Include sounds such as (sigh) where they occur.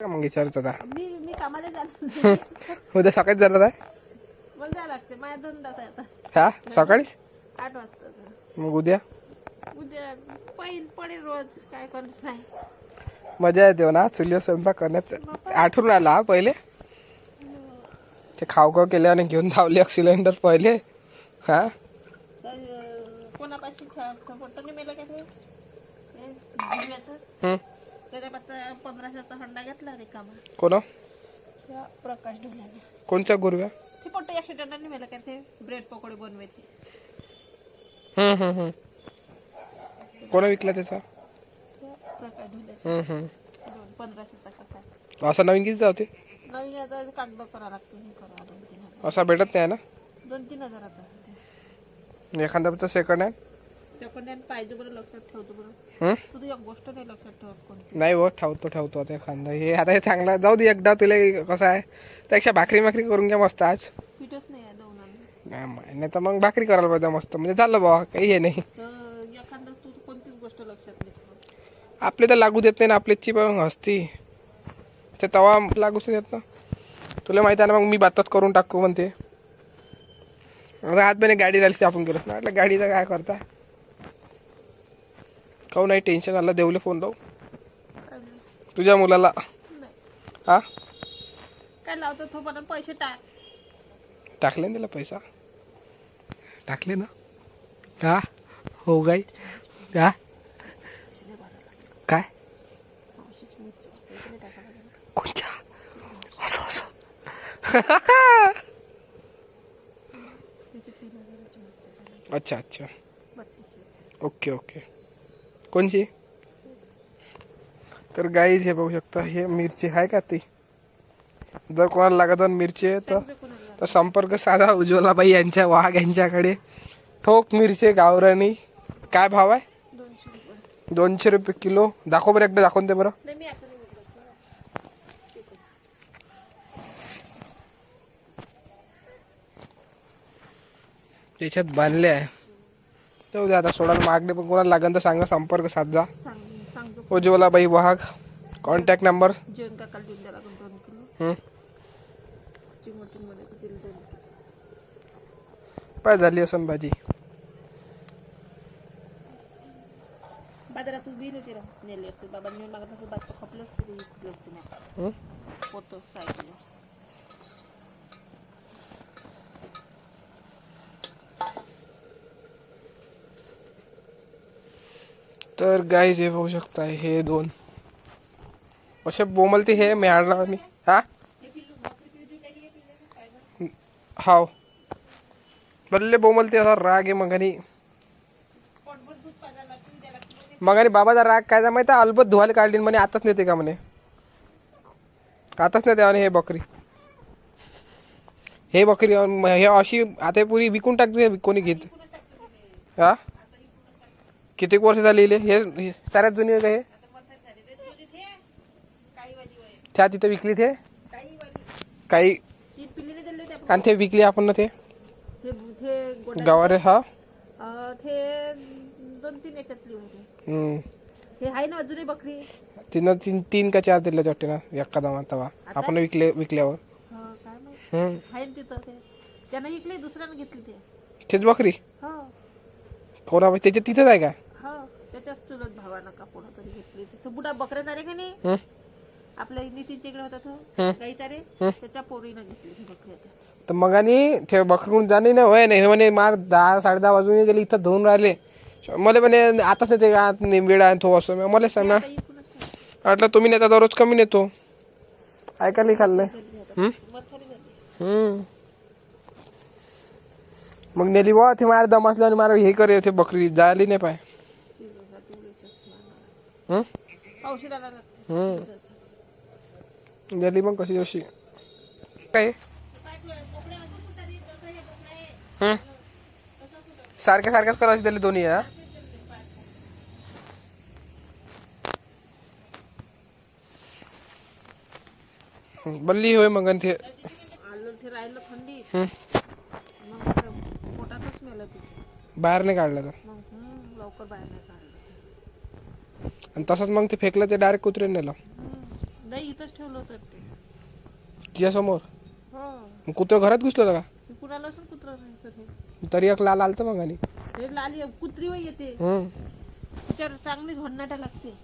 मग विचारत होता? मी मी कामाला जाणार (laughs) उद्या सकाळीच जाणार आहे? मला जायला लागते. माझ्या दोन तास आहे आता. हा? सकाळी आठ वाजता मग उद्या? उद्या पहिल पडेल रोज. काय करत नाही. मजा येते ना. चुलीवर स्वयंपाक करण्यात आठवून आला हा पहिले? ते खाऊ खाऊ केले आणि घेऊन धावले सिलेंडर पहिले. हा? तर अं, कोणापाशी नाही काय ते? हम्म. त्याच्या पंधराशेचा हंडा घेतला रिकामा. कोण? त्या प्रकाश ढोल्याने कोणत्या गुरुव्या? ते फोटो ऍक्सिडेंटने मेला काय ते ब्रेड पकोडे बनवायचे. हम्म हम्म हम्म. कोण विकला त्याचा? त्या प्रकाश ढोल्याचे हम्म हम्म. दोन पंधराशेचा कसा. असा नवीन किती जाते नवीन याचा कागद करा लागतो हे दोन तीन हजार असा भेटत नाही ना. दोन तीन हजाराचा ते. एखादा सेकंड हँड सेकंड हँड पाहिजे बरं लक्षात ठेवतो बरं हम्म तू एक गोष्ट नाही लक्षात ठेवत कोणती नाही हो ठेवतो ठेवतो आता एखादा हे आता हे चांगला जाऊ दे एकदा तुला कसं आहे त्यापेक्षा भाकरी भाकरी करून घ्या मस्त आज पीठच नाही आहे नाही नाही तर मग भाकरी करायला पाहिजे मस्त म्हणजे झालं बाबा काही हे नाही तर एखादं तू कोणतीच गोष्ट लक्षात नाही. आपले तर लागू देत नाही ना आपल्याची पण हसती ते तवा लागूच नाही देत ना तुला माहिती आहे ना मग मी बातच करून टाकू म्हणते आज एक गाडी राहिली आपण गेलो ना म्हटलं गाडीचं काय करता काहू नाही? टेन्शन आलं देवले फोन लावू. तुझ्या मुलाला. हा? काय लावतो तो पण पैसे टाक. टाकले ना त्याला पैसा? टाकले ना. का हो गाई. का काय. कोणच्या? असं असं. अच्छा अच्छा. Okay okay. कोणची? तर गाईज हे बघू शकता हे मिरची आहे का ती? जर कोणाला लागत मिरची आहे तर तर संपर्क साधा उज्ज्वलाबाई यांच्या वाघ यांच्याकडे. ठोक मिरची गावरानी. काय भाव आहे? दोनशे रुपये किलो. दाखव बरं एकदा दाखवून दे बरं. त्याच्यात बांधले आहे. जाऊ दे आता सोडायला मागणे पण कोणाला लागेल तर सांगा संपर्क साधा सांग सांगतो. उज्ज्वलाबाई वाघ कॉन्टॅक्ट नंबर काय झाली असं भाजी. बाजारात उभी रा नेली असते. बाबा मी मागत असं बाजू खपलं? पोतं सायकल तर गाईज हे बघू शकता हे दोन. असे बोमलते हे मिळाला मी हा? हाव. बल्ले बोमलते असा राग आहे मग आणि मग आणि बाबाचा राग काय जा माहिती आहे? अलबत धुवायला काढली म्हणे आताच नेते का म्हणे? आताच नेते आणि हे बकरी. हे बकरी हे अशी आता पुरी विकून टाकते हे कोणी घेत? हा? किती वर्ष झाली इले? हे हे साऱ्यात जुनी आहे का हे? त्या तिथे विकली ते? काही आणि ते विकली आपण ना ते? गावारे हा? अं, ते दोन तीन याच्यातली होते हम्म. हे आहे ना अजूनही बकरी तिनं तीन तीन का चार दिले वाटते ना एका दमा तवा. आपण विकले विकल्यावर. हा काय माहीत? हम्म. आहे ना तिथं ते. त्यानं विकली दुसऱ्यानं घेतली ते. तेच बकरी? हो. कोणा त्याच्या तिथेच आहे का? चुलत भावानं का कोणा तरी घेतली. तिथं बुडा बकऱ्या चारे का नाही. आपल्या नितीनच्या इकडे होता तो. गाई चारे. त्याच्या पोरीनं घेतली ती बकरी आता. तर मग आणि ते बकरून जाणे ना होय नाही हे म्हणे मार दहा साडे दहा वाजून गेले इथं धुवून राहिले. मला म्हणे आताच नाही ते का वेळ आहे तो असं. मला सांग. ना आता इकडूनच काय म्हटलं तुम्ही नेता दररोज कमी नेतो. ऐकायला खाल्लंय हम्म. मग नेली बा ते मार दम असलं आणि मार हे करे ते बकरी जायला नाही पाय ती बघा, ती उडीसाच मारणार. हम्म? औषधाला लागते. हम्म. गेली मग कशी अशी? काय. सारख्या सारख्याच करायची त्याला दोन्ही हा? बल्ली होय मग ते. राहिलं थंडी. पोटातच मेलं बाहेर नाही काढलं तर. लवकर बाहेर नाही काढलं. आणि तसंच मग ते फेकलं ते डायरेक्ट कुत्रे नेलं. नाही इथंच ठेवलं होतं ते. तिच्यासमोर? हो. मग कुत्रं घरात घुसलं होतं ते कुणाला असून कुत्रा ते का तरी एक लाल आलतं मग आणि. ते लाली कुत्री वय येते. हम्म. तिच्यावर चांगली झोडणाटा लागते.